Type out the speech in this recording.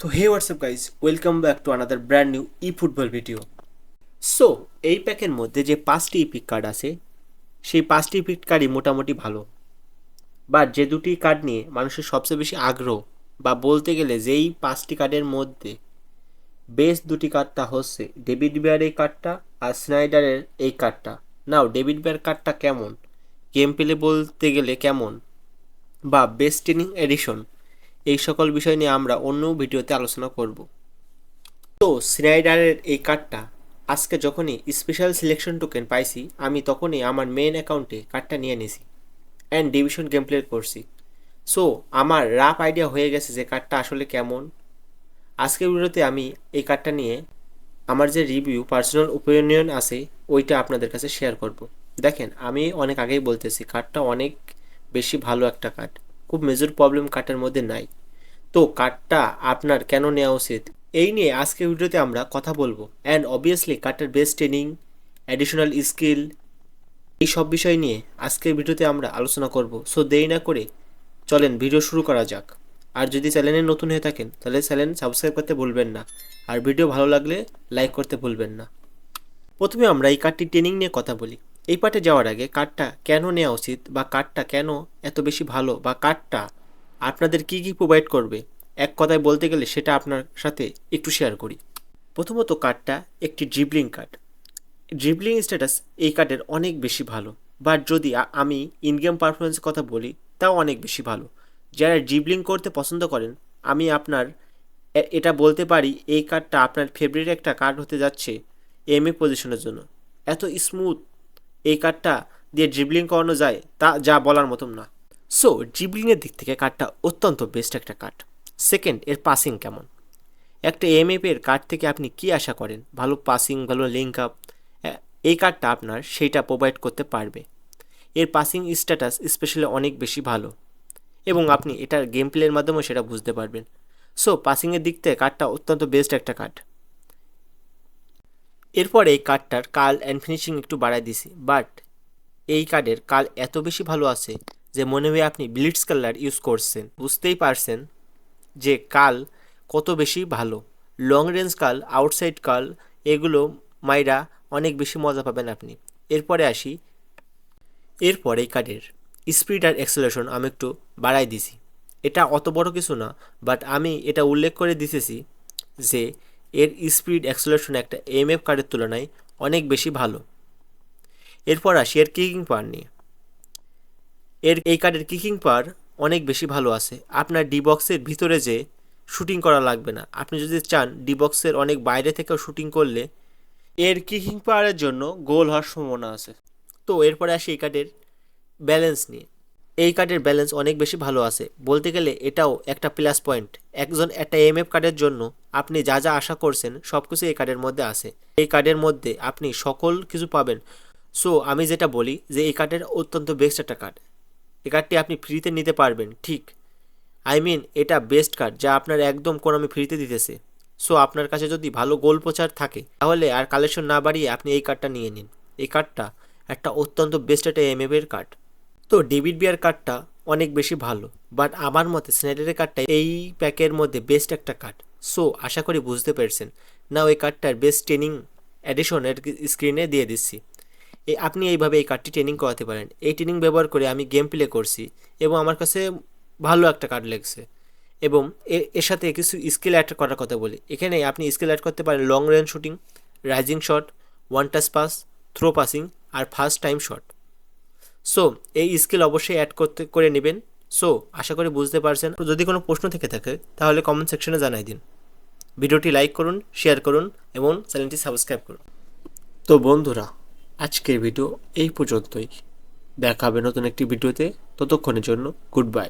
তো hey WhatsApp guys welcome back to another brand new eFootball video so এই প্যাকের মধ্যে যে পাঁচটি ইপিক কার্ড আছে, সেই পাঁচটি ইপিক কার্ডই মোটামুটি ভালো। বা যে দুটি কার্ড নিয়ে মানুষের সবচেয়ে বেশি আগ্রহ বা বলতে গেলে যেই পাঁচটি কার্ডের মধ্যে বেস্ট দুটি কার্ডটা হচ্ছে ডেভিড বিয়ার এই কার্ডটা আর স্নাইডারের এই কার্ডটা নাও ডেভিড বিয়ার কার্ডটা কেমন? গেম প্লে বলতে গেলে কেমন? বা বেস্ট ট্রেনিং এডিশন এই সকল বিষয় নিয়ে আমরা অন্য ভিডিওতে আলোচনা করব। তো স্নাইডারের এই কার্ডটা আজকে যখনই স্পেশাল সিলেকশন টোকেন পাইছি, আমি তখনই আমার মেন অ্যাকাউন্টে কার্ডটা নিয়ে নিছি অ্যান্ড ডিভিশন গেম প্লে করছি। সো আমার রাফ আইডিয়া হয়ে গেছে যে কার্ডটা আসলে কেমন। আজকের ভিডিওতে আমি এই কার্ডটা নিয়ে আমার যে রিভিউ পার্সোনাল ওপিনিয়ন আছে, ওইটা আপনাদের কাছে শেয়ার করব। দেখেন, আমি অনেক আগেই বলতেছি কার্ডটা অনেক বেশি ভালো একটা কার্ড খুব মেজর প্রবলেম কার্ডের মধ্যে নাই। তো কার্ডটা আপনার কেন নেওয়া উচিত? এই নিয়ে আজকের ভিডিওতে আমরা কথা বলব। অ্যান্ড অবভিয়াসলি কার্ডটার বেস্ট ট্রেনিং অ্যাডিশনাল স্কিল এই সব বিষয় নিয়ে আজকের ভিডিওতে আমরা আলোচনা করব। সো দেরি না করে চলেন ভিডিও শুরু করা যাক। আর যদি চ্যানেলে নতুন হয়ে থাকেন, তাহলে চ্যানেল সাবস্ক্রাইব করতে ভুলবেন না। আর ভিডিও ভালো লাগলে লাইক করতে ভুলবেন না। প্রথমে আমরা এই কার্ডটি ট্রেনিং নিয়ে কথা বলি। এই পার্টে যাওয়ার আগে কার্ডটা কেন নেওয়া উচিত বা কার্ডটা কেন এত বেশি ভালো বা কার্ডটা আপনাদের কি কি প্রোভাইড করবে? এক কথায় বলতে গেলে সেটা আপনার সাথে একটু শেয়ার করি। প্রথমত কার্ডটা একটি ড্রিবলিং কার্ড ড্রিবলিং স্ট্যাটাস এই কার্ডের অনেক বেশি ভালো। বাট যদি আমি ইনগেম পারফরমেন্সের কথা বলি, তাও অনেক বেশি ভালো। যারা ড্রিবলিং করতে পছন্দ করেন, আমি আপনার এটা বলতে পারি, এই কার্ডটা আপনার ফেভারিট একটা কার্ড হতে যাচ্ছে এম এ পজিশনের জন্য। এত স্মুথ এই কার্ডটা দিয়ে ড্রিবলিং করানো যায়, তা যা বলার মতন না। সো ড্রিবলিংয়ের দিক থেকে কার্ডটা অত্যন্ত বেস্ট একটা কার্ড সেকেন্ড এর পাসিং কেমন? একটা এমএফ এর কার্ড থেকে আপনি কি আশা করেন? ভালো পাসিং ভালো লিঙ্ক আপ এই কার্ডটা আপনার সেইটা প্রোভাইড করতে পারবে। এর পাসিং স্ট্যাটাস স্পেশালি অনেক বেশি ভালো। এবং আপনি এটার গেম প্লের মাধ্যমে সেটা বুঝতে পারবেন। সো পাসিংয়ের দিক থেকে কার্ডটা অত্যন্ত বেস্ট একটা কার্ড এরপর এই কার্ডটার কাল অ্যান্ড ফিনিশিং একটু বাড়াই দিছি বাট এই কার্ডের কাল এত বেশি ভালো আছে যে মনে হয় আপনি ব্লিডস কালার ইউজ করছেন। বুঝতেই পারছেন যে কাল কত বেশি ভালো। লং রেঞ্জ কাল আউটসাইড কাল, এগুলো মাইরা অনেক বেশি মজা পাবেন আপনি। এরপরে আসি, এরপর এই কার্ডের স্পিড আর অ্যাক্সেলেশন আমি একটু বাড়াই দিছি। এটা অত বড় কিছু না বাট আমি এটা উল্লেখ করে দিতেছি যে এর স্পিড অ্যাক্সেলেশন একটা এমএফ কার্ডের তুলনায় অনেক বেশি ভালো। এরপর আসি এর কিকিং পাওয়ার নিয়ে। এর, এই কার্ডের কিকিং পাওয়ার অনেক বেশি ভালো আছে। আপনার ডি বক্সের ভিতরে যে শুটিং করা লাগবে না। আপনি যদি চান ডি বক্সের অনেক বাইরে থেকেও শুটিং করলে এর কিকিং পাওয়ারের জন্য গোল হওয়ার সম্ভাবনা আছে। তো এরপরে আসি এই কার্ডের ব্যালেন্স নিয়ে। এই কার্ডের ব্যালেন্স অনেক বেশি ভালো আছে। বলতে গেলে এটাও একটা প্লাস পয়েন্ট একজন একটা এমএফ কার্ডের জন্য আপনি যা যা আশা করছেন সব কিছু এই কার্ডের মধ্যে আছে। এই কার্ডের মধ্যে আপনি সকল কিছু পাবেন। সো আমি যেটা বলি যে এই কার্ডের অত্যন্ত বেস্ট একটা কার্ড। এই কার্ডটি আপনি ফ্রিতে নিতে পারবেন, ঠিক। আই মিন এটা বেস্ট কার্ড যা আপনার একদম কোনামি ফ্রিতে দিতেছে। সো আপনার কাছে যদি ভালো গোল প্রচার থাকে, তাহলে আর কালেকশন না বাড়িয়ে আপনি এই কার্ডটা নিয়ে নিন। এই কার্ডটা একটা অত্যন্ত বেস্ট একটা এমএফ এর কার্ড। তো ডেভিড বিয়ার কার্ডটা অনেক বেশি ভালো, বাট আমার মতে স্ন্যাডারের কার্ডটা এই প্যাকের মধ্যে বেস্ট একটা কার্ড। সো, আশা করি বুঝতে পেরেছেন। না ওই কার্ডটার বেস্ট ট্রেনিং অ্যাডিশনের স্ক্রিনে দিয়ে দিচ্ছি। এই আপনি এইভাবে এই কার্ডটি ট্রেনিং করাতে পারেন। এই ট্রেনিং ব্যবহার করে আমি গেম প্লে করছি এবং আমার কাছে ভালো একটা কার্ড লেগেছে। এবং এর সাথে কিছু স্কিল অ্যাড করার কথা বলি। এখানে আপনি স্কিল অ্যাড করতে পারেন long range shooting, rising shot, one touch pass, throw passing আর ফার্স্ট টাইম শট। সো এই স্কিল অবশ্যই অ্যাড করতে, করে নেবেন। সো আশা করি বুঝতে পারছেন। যদি কোনো প্রশ্ন থেকে থাকে, তাহলে কমেন্ট সেকশনে জানাই দিন। ভিডিওটি লাইক করুন শেয়ার করুন এবং চ্যানেলটি সাবস্ক্রাইব করুন। তো বন্ধুরা, আজকের ভিডিও এই পর্যন্তই। দেখাবে নতুন একটি ভিডিওতে ততক্ষণের জন্য গুড বাই